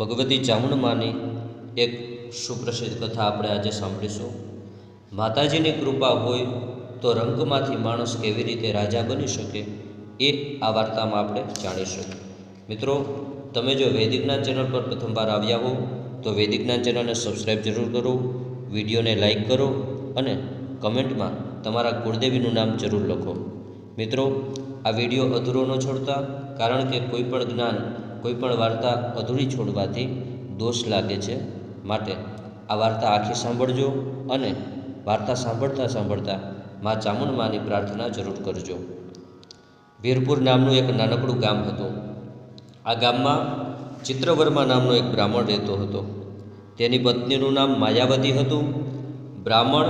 ભગવતી ચામુંડમાની એક સુપ્રસિદ્ધ કથા આપણે આજે સાંભળીશું. માતાજીની કૃપા હોય તો રંગમાંથી માણસ કેવી રીતે રાજા બની શકે એ આ વાર્તામાં આપણે જાણીશું. મિત્રો, તમે જો વૈદિકના ચેનલ પર પ્રથમવાર આવ્યા હો, તો વૈદિકના ચેનલને સબસ્ક્રાઈબ જરૂર કરો, વિડીયોને લાઈક કરો અને કમેન્ટમાં તમારા કુળદેવીનું નામ જરૂર લખો. મિત્રો, આ વીડિયો અધૂરો ન છોડતા, કારણ કે કોઈ પણ જ્ઞાન કોઈ પણ વાર્તા અધૂરી છોડવાથી દોષ લાગે છે માટે આ વાર્તા આખી સાંભળજો અને વાર્તા સાંભળતા સાંભળતા મા ચામુંડમાની પ્રાર્થના જરૂર કરજો. વીરપુર નામનું એક નાનકડું ગામ હતું. આ ગામમાં ચિત્રવર્મા નામનો એક બ્રાહ્મણ રહેતો હતો. તેની પત્નીનું નામ માયાવતી હતું. બ્રાહ્મણ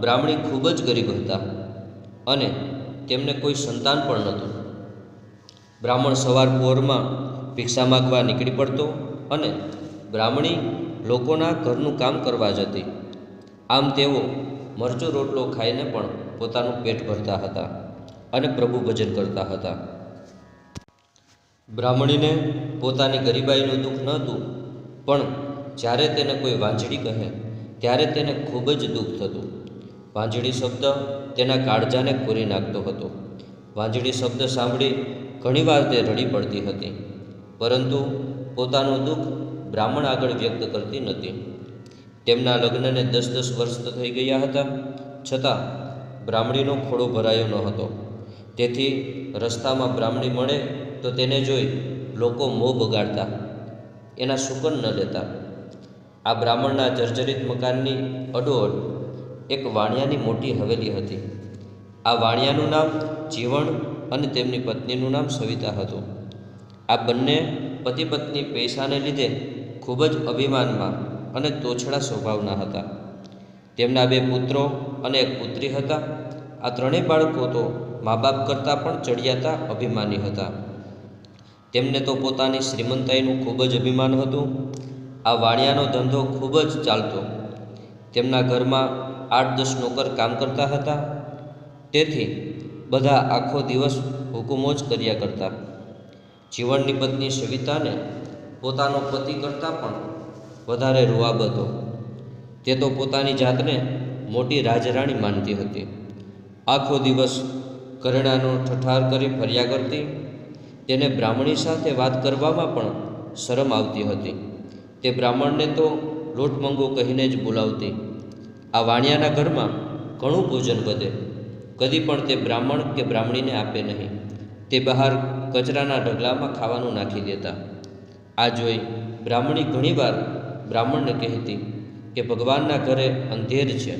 બ્રાહ્મણી ખૂબ જ ગરીબ હતા અને તેમને કોઈ સંતાન પણ નહોતું. બ્રાહ્મણ સવાર પોરમાં ભિક્ષા માગવા નીકળી પડતો અને બ્રાહ્મણી લોકોના ઘરનું કામ કરવા જતી. આમ તેઓ મરચો રોટલો ખાઈને પણ પોતાનું પેટ ભરતા હતા અને પ્રભુ ભજન કરતા હતા. બ્રાહ્મણીને પોતાની ગરીબાઈનું દુઃખ નહોતું પણ જ્યારે તેને કોઈ વાંજળી કહે, ત્યારે તેને ખૂબ જ દુઃખ થતું. વાંજળી શબ્દ તેના કાળજાને કોરી નાખતો હતો. વાંજળી શબ્દ સાંભળી ઘણીવાર તે રડી પડતી હતી. પરંતુ પોતાનું દુઃખ બ્રાહ્મણ આગળ વ્યક્ત કરતી નથી તેમના લગ્નને દસ દસ વર્ષ થઈ ગયા હતા. છતાં બ્રાહ્મણીનો ખોળો ભરાયો ન હતો. તેથી રસ્તામાં બ્રાહ્મણી મળે તો તેને જોઈ લોકો મોં બગાડતા, એના સુકન ન લેતા. આ બ્રાહ્મણના જર્જરિત મકાનની અડોઅડ એક વાણિયાની મોટી હવેલી હતી. આ વાણિયાનું નામ જીવણ અને તેમની પત્નીનું નામ સવિતા હતું. આ બંને પતિ પત્ની પૈસાને લીધે ખૂબ જ અભિમાનમાં અને તોછડા સ્વભાવના હતા. તેમના બે પુત્રો અને એક પુત્રી હતા. આ ત્રણેય બાળકો તો મા બાપ કરતાં પણ ચડિયાતા અભિમાની હતા. તેમને તો પોતાની શ્રીમંતાઈનું ખૂબ જ અભિમાન હતું. આ વાણિયાનો ધંધો ખૂબ જ ચાલતો. તેમના ઘરમાં આઠ દસ નોકર કામ કરતા હતા. તેથી બધા આખો દિવસ હુકુમો જ કર્યા કરતા. જીવનની પત્ની સવિતાને પોતાનો પતિ કરતાં પણ વધારે રૂઆબ હતો. તે તો પોતાની જાતને મોટી રાજરાણી માનતી હતી. આખો દિવસ કરણાનો ઠઠાર કરી ફર્યા કરતી, તેને બ્રાહ્મણી સાથે વાત કરવામાં પણ શરમ આવતી હતી. તે બ્રાહ્મણને તો લોટ મંગો કહીને જ બોલાવતી. આ વાણિયાના ઘરમાં ઘણું ભોજન વધે. કદી પણ તે બ્રાહ્મણ કે બ્રાહ્મણીને આપે નહીં. તે બહાર કચરાના ઢગલામાં ખાવાનું નાખી દેતા. આ જોઈ બ્રાહ્મણી ઘણીવાર બ્રાહ્મણને કહેતી કે ભગવાનના ઘરે અંધેર છે.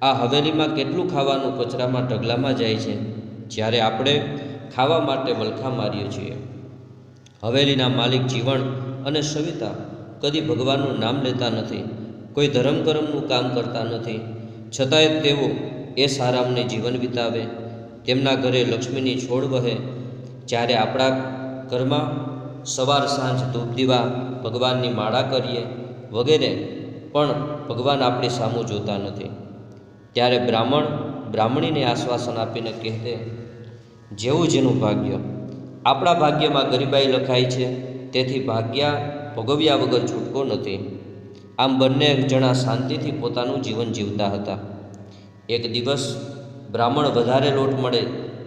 આ હવેલીમાં કેટલું ખાવાનું કચરામાં ઢગલામાં જાય છે? જ્યારે આપણે ખાવા માટે વલખા મારીએ છીએ. હવેલીના માલિક જીવન અને સવિતા કદી ભગવાનનું નામ લેતા નથી, કોઈ ધર્મ કરમનું કામ કરતા નથી. છતાંય તેઓ એ સારામને જીવન વિતાવે, તેમના ઘરે લક્ષ્મીની છોડ વહે જ્યારે આપણા ઘરમાં સવાર સાંજ ધૂપ દીવા, ભગવાનની માળા કરીએ વગેરે, પણ ભગવાન આપણી સામું જોતા નથી. ત્યારે બ્રાહ્મણ બ્રાહ્મણીને આશ્વાસન આપીને કહેતે, જેવું જેનું ભાગ્ય. આપણા ભાગ્યમાં ગરીબાઈ લખાય છે, તેથી ભાગ્ય ભોગવ્યા વગર છૂટકો નથી. આમ બંને જણા શાંતિથી પોતાનું જીવન જીવતા હતા. એક દિવસ બ્રાહ્મણ વધારે લોટ મળે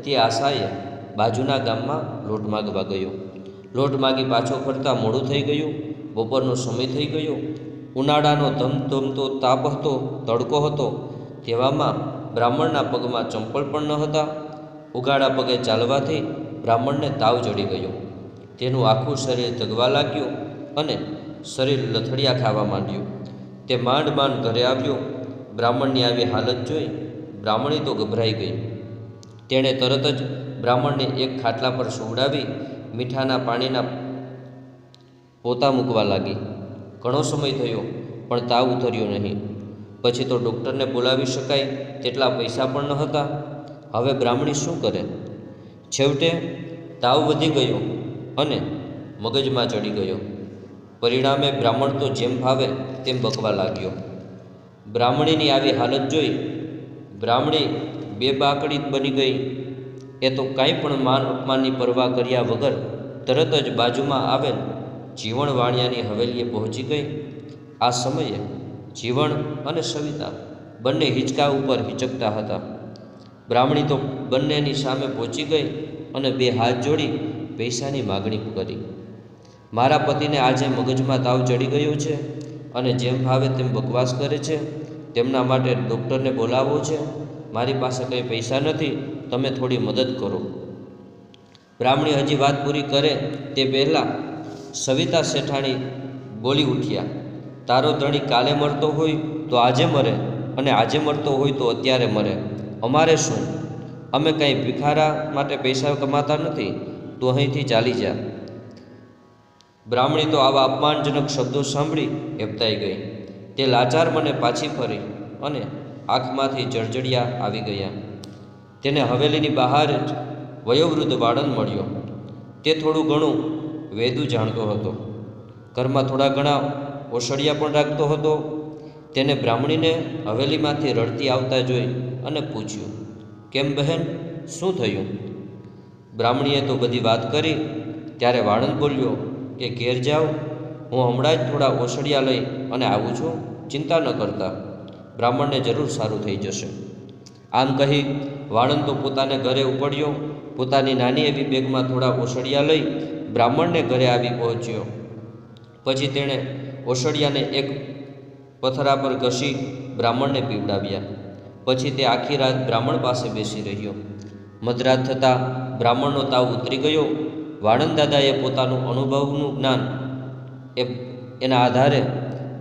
તે આશાએ બાજુના ગામમાં લોટ માગવા ગયો. લોટ માગી પાછો ફરતા મોડું થઈ ગયું. બપોરનો સમય થઈ ગયો. ઉનાળાનો ધમધમતો તાપ હતો, તડકો હતો. તેવામાં બ્રાહ્મણના પગમાં ચંપલ પણ ન હતા. ઉગાડા પગે ચાલવાથી બ્રાહ્મણને તાવ ચડી ગયો. તેનું આખું શરીર ધગવા લાગ્યું અને શરીર લથડિયા ખાવા માંડ્યું. તે માંડ માંડ ઘરે આવ્યો. બ્રાહ્મણની આવી હાલત જોઈ બ્રાહ્મણી તો ગભરાઈ ગઈ. તેણે તરત જ બ્રાહ્મણને એક ખાટલા પર સુવડાવી મીઠાના પાણીના પોતા મૂકવા લાગી. ઘણો સમય થયો, પણ તાવ ઉતર્યો નહીં. પછી તો ડૉક્ટરને બોલાવી શકાય તેટલા પૈસા પણ ન હતા. હવે બ્રાહ્મણી શું કરે? છેવટે તાવ વધી ગયો અને મગજમાં ચડી ગયો. પરિણામે બ્રાહ્મણ તો જેમ ભાવે તેમ બકવા લાગ્યો. બ્રાહ્મણીની આવી હાલત જોઈ બ્રાહ્મણી બે બાકડી બની ગઈ. એ તો કાંઈ પણ માન અપમાનની પરવા કર્યા વગર તરત જ બાજુમાં આવેલ જીવણ વાણિયાની હવેલીએ પહોંચી ગઈ. આ સમયે જીવણ અને સવિતા બંને હિંચકા ઉપર હિચકતા હતા. બ્રાહ્મણી તો બંનેની સામે પહોંચી ગઈ અને બે હાથ જોડી પૈસાની માગણી કરી. મારા પતિને આજે મગજમાં તાવ ચડી ગયો છે અને જેમ ભાવે તેમ બકવાસ કરે છે. તેમના માટે ડૉક્ટરને બોલાવવો છે. મારી પાસે કંઈ પૈસા નથી. તમે થોડી મદદ કરો. બ્રાહ્મણી હજી વાત પૂરી કરે તે પહેલાં સવિતા શેઠાણી બોલી ઉઠ્યા, તારો ધણી કાલે મરતો હોય તો આજે મરે અને આજે મરતો હોય તો અત્યારે મરે. અમારે શું? અમે કંઈ ભિખારા માટે પૈસા કમાતા નથી, તો અહીંથી ચાલી જા. બ્રાહ્મણી તો આવા અપમાનજનક શબ્દો સાંભળી હેપતાઈ ગઈ. તે લાચાર મને પાછી ફરી અને આંખમાંથી જળજડિયા આવી ગયા. તેને હવેલીની બહાર જ વયોવૃદ્ધ વાળંદ મળ્યો. તે થોડું ઘણું વેદું જાણતો હતો. ઘરમાં થોડા ઘણા ઓસડિયા પણ રાખતો હતો. તેને બ્રાહ્મણીને હવેલીમાંથી રડતી આવતા જોઈ અને પૂછ્યું, કેમ બહેન, શું થયું? બ્રાહ્મણીએ તો બધી વાત કરી. ત્યારે વાળંદ બોલ્યો કે, ઘેર જાઓ. હું હમણાં જ થોડા ઓસડિયા લઈ અને આવું છું. ચિંતા ન કરતા. બ્રાહ્મણને જરૂર સારું થઈ જશે. આમ કહી વાળંદ તો પોતાને ઘરે ઉપડ્યો, પોતાની નાની એવી બેગમાં થોડા ઓસડિયા લઈ બ્રાહ્મણને ઘરે આવી પહોંચ્યો. પછી તેણે ઓસડિયાને એક પથરા પર ઘસી બ્રાહ્મણને પીવડાવ્યા. પછી તે આખી રાત બ્રાહ્મણ પાસે બેસી રહ્યો. મધરાત થતાં બ્રાહ્મણનો તાવ ઉતરી ગયો. વાણંદ દાદાએ પોતાનું અનુભવનું જ્ઞાન એ એના આધારે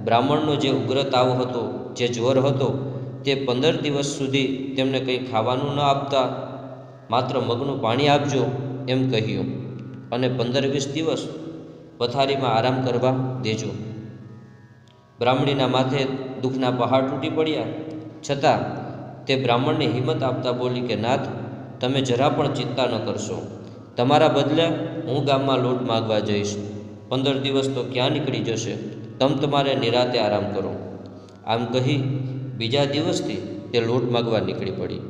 બ્રાહ્મણનો જે ઉગ્ર તાવ હતો, જે જ્વર હતો તે પંદર દિવસ સુધી તેમને કંઈ ખાવાનું ન આપતા, માત્ર મગનું પાણી આપજો એમ કહ્યું અને પંદર વીસ દિવસ પથારીમાં આરામ કરવા દેજો. બ્રાહ્મણીના માથે દુઃખના પહાડ તૂટી પડ્યા. છતાં તે બ્રાહ્મણને હિંમત આપતા બોલી કે, નાથ, તમે જરા પણ ચિંતા ન કરશો. તમારા બદલે હું ગામમાં લોટ માગવા જઈશ. પંદર દિવસ તો ક્યાં નીકળી જશે? તમ તમારે નિરાતે આરામ કરો. આમ કહી બીજા દિવસથી તે લોટ માગવા નીકળી પડી.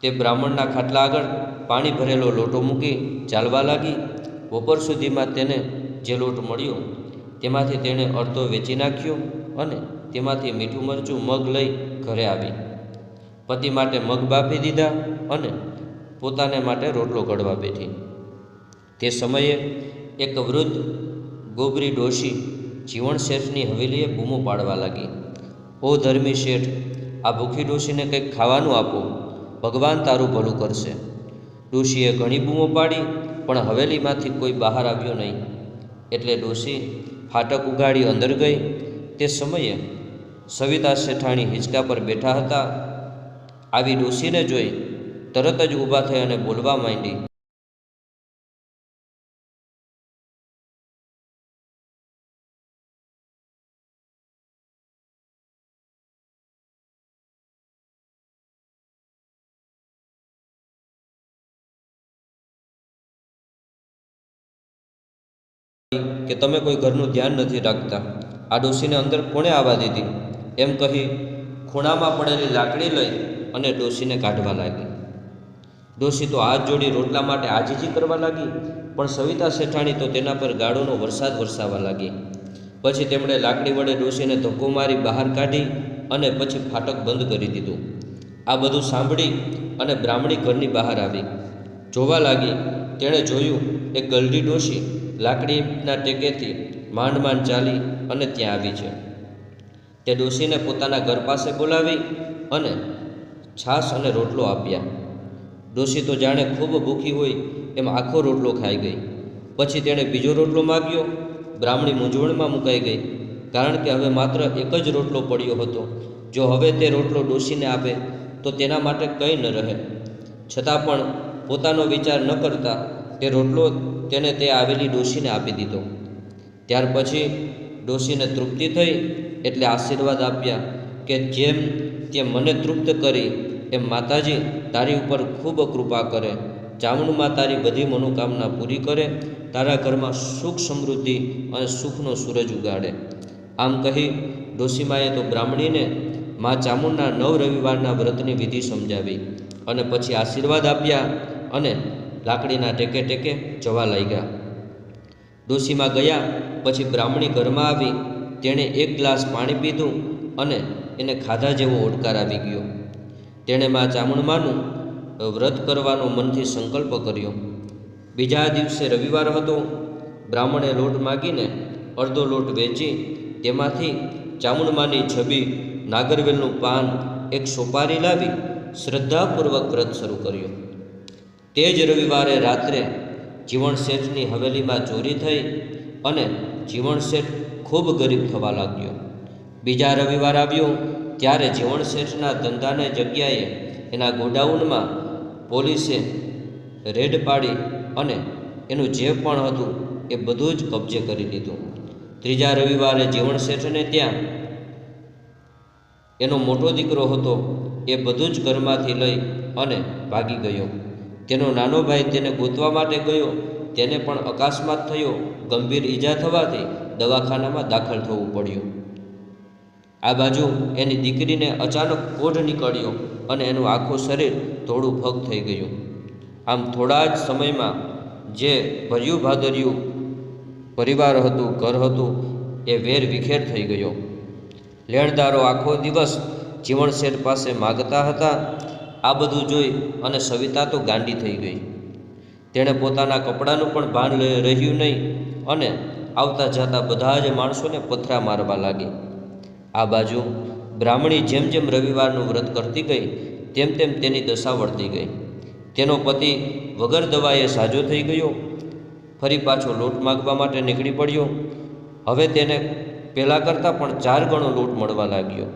તે બ્રાહ્મણના ખાટલા આગળ પાણી ભરેલો લોટો મૂકી ચાલવા લાગી. બપોર સુધીમાં તેને જે લોટ મળ્યો, તેમાંથી તેણે અડધો વેચી નાખ્યો અને તેમાંથી મીઠું મરચું મગ લઈ ઘરે આવી. પતિ માટે મગ બાફી દીધા અને પોતાને માટે રોટલો ઘડવા બેઠી. તે સમયે એક વૃદ્ધ ગોબરી ડોશી જીવણ શેઠની હવેલીએ બૂમો પાડવા લાગી. ઓ ધર્મી શેઠ, આ ભૂખી ડોશીને કંઈક ખાવાનું આપો, ભગવાન તારું ભલું કરશે. ડોશીએ ઘણી બૂમો પાડી, પણ હવેલીમાંથી કોઈ બહાર આવ્યો નહીં. એટલે ડોશી ફાટક ઉગાડી અંદર ગઈ. તે સમયે સવિતા શેઠાણી હિંચકા પર બેઠા હતા. આવી ડોશીને જોઈ તરત જ ઊભા થઈ અને બોલવા માંડી. કે તમે કોઈ ઘરનું ધ્યાન નથી રાખતા. આ ડોશીને અંદર કોણે આવવા દીધી? એમ કહી ખૂણામાં પડેલી લાકડી લઈ અને ડોશીને કાઢવા લાગી. ડોશી તો હાથ જોડી રોટલા માટે આજીજી કરવા લાગી, પણ સવિતા શેઠાણી તો તેના પર ગાળોનો વરસાદ વરસાવવા લાગી. પછી તેમણે લાકડી વડે ડોશીને ધક્કો મારી બહાર કાઢી અને પછી ફાટક બંધ કરી દીધું. આ બધું સાંભળી અને બ્રાહ્મણી ઘરની બહાર આવી. જોવા લાગી, તેણે જોયું, એક ગલડી ડોશી લાકડીના ટેકેથી માંડ માંડ ચાલી અને ત્યાં આવી છે. તે ડોશીને પોતાના ઘર પાસે બોલાવી અને છાશ અને રોટલો આપ્યા. ડોશી તો જાણે ખૂબ ભૂખી હોય એમ આખો રોટલો ખાઈ ગઈ. પછી તેણે બીજો રોટલો માગ્યો. બ્રાહ્મણી મૂંઝવણમાં મુકાઈ ગઈ. કારણ કે હવે માત્ર એક જ રોટલો પડ્યો હતો. જો હવે તે રોટલો ડોશીને આપે, તો તેના માટે કંઈ ન રહે. છતાં પણ પોતાનો વિચાર ન કરતા તે રોટલો તેને તે આવેલી ડોશીને આપી દીધો. ત્યાર પછી ડોશીને તૃપ્તિ થઈ એટલે આશીર્વાદ આપ્યા કે જેમ તે મને તૃપ્ત કરી, એમ માતાજી તારી ઉપર ખૂબ કૃપા કરે. ચામુંડમાં તારી બધી મનોકામના પૂરી કરે, તારા ઘરમાં સુખ સમૃદ્ધિ અને સુખનો સૂરજ ઉગાડે. આમ કહી ડોશીમાએ તો બ્રાહ્મણીને મા ચામુંડના નવ રવિવારના વ્રતની વિધિ સમજાવી અને પછી આશીર્વાદ આપ્યા અને લાકડીના ટેકે ટેકે જવા લાગ્યા. ડોશીમાં ગયા, પછી બ્રાહ્મણી ઘરમાં આવી, તેણે એક ગ્લાસ પાણી પીધું અને એને ખાધા જેવો ઓડકાર આવી ગયો. તેણે મા ચામુંડમાનું વ્રત કરવાનો મનથી સંકલ્પ કર્યો. બીજા દિવસે રવિવાર હતો, બ્રાહ્મણે લોટ માગીને અડધો લોટ વેચી તેમાંથી ચામુંડમાની છબી, નાગરવેલનું પાન, એક સોપારી લાવી શ્રદ્ધાપૂર્વક વ્રત શરૂ કર્યું. તે જ રવિવારે રાત્રે જીવણશેઠની હવેલીમાં ચોરી થઈ અને જીવણશેઠ ખૂબ ગરીબ થવા લાગ્યો. બીજા રવિવાર આવ્યો ત્યારે જીવણશેઠના ધંધાને જગ્યાએ એના ગોડાઉનમાં પોલીસે રેડ પાડી અને એનું જે પણ હતું એ બધું જ કબજે કરી લીધું. ત્રીજા રવિવારે જીવણશેઠને ત્યાં એનો મોટો દીકરો હતો એ બધું જ ઘરમાંથી લઈ અને ભાગી ગયો. તેનો નાનો ભાઈ તેને ગોતવા માટે ગયો. તેને પણ અકસ્માત થયો. ગંભીર ઈજા થવાથી દવાખાનામાં દાખલ થવું પડ્યું. આ બાજુ એની દીકરીને અચાનક કોઢ નીકળ્યો અને એનું આખું શરીર થોડું ફગ થઈ ગયું. આમ થોડા જ સમયમાં જે ભર્યું ભાદર્યું પરિવાર હતું, ઘર હતું, એ વેર વિખેર થઈ ગયો. લેણદારો આખો દિવસ જીવણશેર પાસે માગતા હતા. આ બધું જોઈ અને સવિતા તો ગાંડી થઈ ગઈ. તેણે પોતાના કપડાનું પણ ભાન રહ્યું નહીં અને આવતા જતા બધા જ માણસોને પથરા મારવા લાગી. આ બાજુ બ્રાહ્મણી જેમ જેમ રવિવારનું વ્રત કરતી ગઈ, તેમ તેમ તેની દશા વળતી ગઈ. તેનો પતિ વગર દવાએ સાજો થઈ ગયો, ફરી પાછો લોટ માગવા માટે નીકળી પડ્યો. હવે તેને પહેલાં કરતાં પણ ચાર ગણો લોટ મળવા લાગ્યો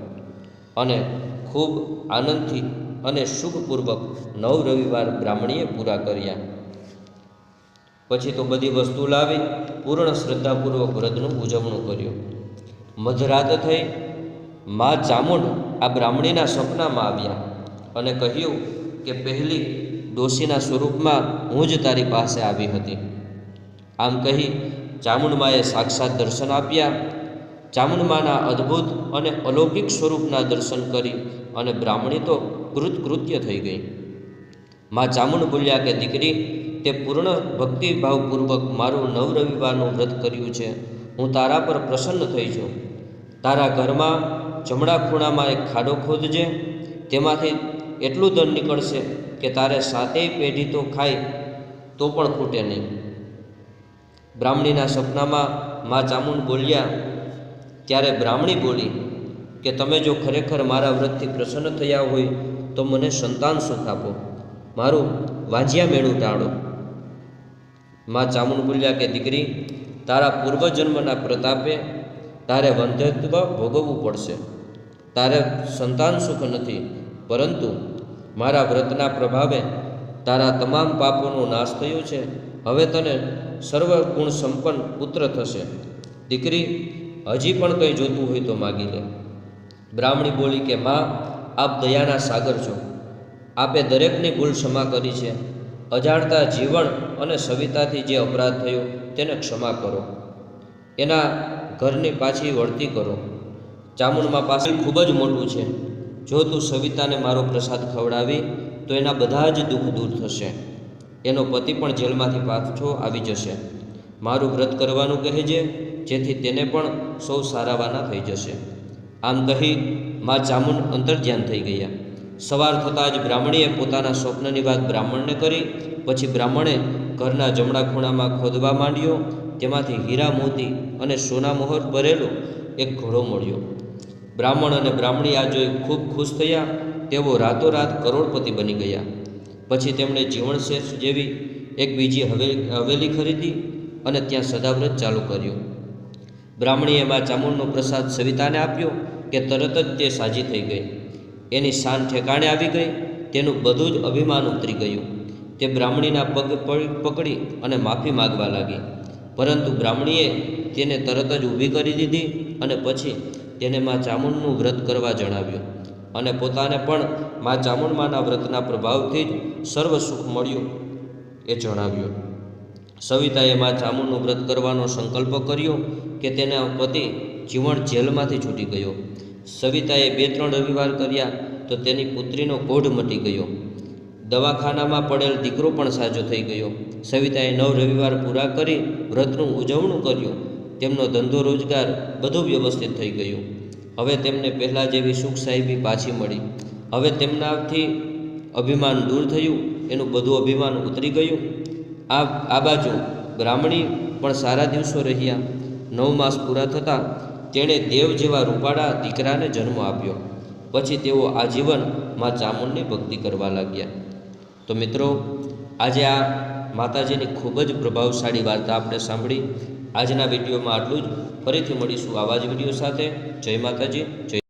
અને ખૂબ આનંદથી અને સુખપૂર્વક નવ રવિવાર બ્રાહ્મણીએ પૂરા કર્યા. પછી તો બધી વસ્તુ લાવી, પૂર્ણ શ્રદ્ધાપૂર્વક વ્રતનું ઉજવણું કર્યું. મધરાત થઈ મા ચામુંડ આ બ્રાહ્મણીના સપનામાં આવ્યા અને કહ્યું કે પહેલી ડોશીના સ્વરૂપમાં હું જ તારી પાસે આવી હતી. આમ કહી ચામુંડમાએ સાક્ષાત દર્શન આપ્યા. ચામુંડમાના અદ્ભુત અને અલૌકિક સ્વરૂપના દર્શન કરી અને બ્રાહ્મણી તો કૃતકૃત્ય થઈ ગઈ. મા ચામુંડ બોલ્યા કે, દીકરી, તે પૂર્ણ ભક્તિભાવપૂર્વક મારું નવ રવિવારનું વ્રત કર્યું છે. હું તારા પર પ્રસન્ન થઈ છું. તારા ઘરમાં જમણા ખૂણામાં એક ખાડો ખોદજે. તેમાંથી એટલું ધન નીકળશે કે તારે સાતેય પેઢી તો ખાય, તો પણ ખૂટે નહીં. બ્રાહ્મણીના સપનામાં મા ચામુંડ બોલ્યા, ત્યારે બ્રાહ્મણી બોલી કે, તમે જો ખરેખર મારા વ્રતથી પ્રસન્ન થયા હોય તો મને સંતાન સુખ આપો. મારું વાંજિયા મેળું ટાળો. મા ચામુંડ બોલ્યા કે, દીકરી, તારા પૂર્વજન્મના પ્રતાપે તારે વંધ્યત્વ ભોગવવું પડશે. તારે સંતાન સુખ નથી, પરંતુ મારા વ્રતના પ્રભાવે તારા તમામ પાપોનો નાશ થયો છે. હવે તને સર્વ ગુણ સંપન્ન પુત્ર થશે. દીકરી, હજી પણ કંઈ જોતું હોય તો માગી લે. બ્રાહ્મણી બોલી કે, માં આપ દયાના સાગર છો. આપે દરેકની ભૂલ ક્ષમા કરી છે. અજાણતા જીવન અને સવિતાથી જે અપરાધ થયો તેને ક્ષમા કરો. એના ઘરની પાછી વળતી કરો. ચામુંડમાં પાછી ખૂબ જ મોટું છે. જો તું સવિતાને મારો પ્રસાદ ખવડાવી, તો એના બધા જ દુઃખ દૂર થશે. એનો પતિ પણ જેલમાંથી પાછો આવી જશે. મારું વ્રત કરવાનું કહેજે, જેથી તેને પણ સૌ સારાવાના થઈ જશે. આમ કહી મા ચામુંડ અંતર્ધ્યાન થઈ ગયા. સવાર થતાં જ બ્રાહ્મણીએ પોતાના સ્વપ્નની વાત બ્રાહ્મણને કરી, પછી બ્રાહ્મણે ઘરના જમણા ખૂણામાં ખોદવા માંડ્યો, તેમાંથી હીરા મોતી અને સોના મોહર ભરેલો એક ઘોડો મળ્યો. બ્રાહ્મણ અને બ્રાહ્મણી આ જોઈ ખૂબ ખુશ થયા, તેઓ રાતોરાત કરોડપતિ બની ગયા. પછી તેમણે જીવણશેષ જેવી એક બીજી હવે હવેલી ખરીદી અને ત્યાં સદાવ્રત ચાલુ કર્યું. બ્રાહ્મણીએ મા ચામુંડનો પ્રસાદ સવિતાને આપ્યો કે તરત જ તે સાજી થઈ ગઈ. એની શાન ઠેકાણે આવી ગઈ, તેનું બધું જ અભિમાન ઉતરી ગયું. તે બ્રાહ્મણીના પગ પકડી અને માફી માગવા લાગી. પરંતુ બ્રાહ્મણીએ તેને તરત જ ઊભી કરી દીધી અને પછી તેને મા ચામુંડનું વ્રત કરવા જણાવ્યું. અને પોતાને પણ મા ચામુંડમાના વ્રતના પ્રભાવથી જ સર્વ સુખ મળ્યું એ જણાવ્યું. સવિતાએ મા ચામુંડનું વ્રત કરવાનો સંકલ્પ કર્યો કે તેના પતિ જીવણ જેલમાંથી છૂટી ગયો. સવિતાએ બે ત્રણ રવિવાર કર્યા તો તેની પુત્રીનો કોઢ મટી ગયો. દવાખાનામાં પડેલ દીકરો પણ સાજો થઈ ગયો. સવિતાએ નવ રવિવાર પૂરા કરી વ્રતનું ઉજવણું કર્યું. તેમનો ધંધો રોજગાર બધું વ્યવસ્થિત થઈ ગયું. હવે તેમને પહેલાં જેવી સુખ સાહેબી પાછી મળી. હવે તેમનાથી અભિમાન દૂર થયું. એનું બધું અભિમાન ઉતરી ગયું. આ આ બાજુ બ્રાહ્મણી પણ સારા દિવસો રહ્યા. નવ માસ પૂરા થતાં તેણે દેવ જેવા રૂપાળા દીકરાને જન્મ આપ્યો. પછી તેઓ આજીવનમાં ચામુંડની ભક્તિ કરવા લાગ્યા. તો મિત્રો, આજે આ માતાજીની ખૂબ જ પ્રભાવશાળી વાર્તા આપણે સાંભળી. આજના વિડીયોમાં આટલું જ. ફરીથી મળીશું આવા જ વીડિયો સાથે. જય માતાજી, જય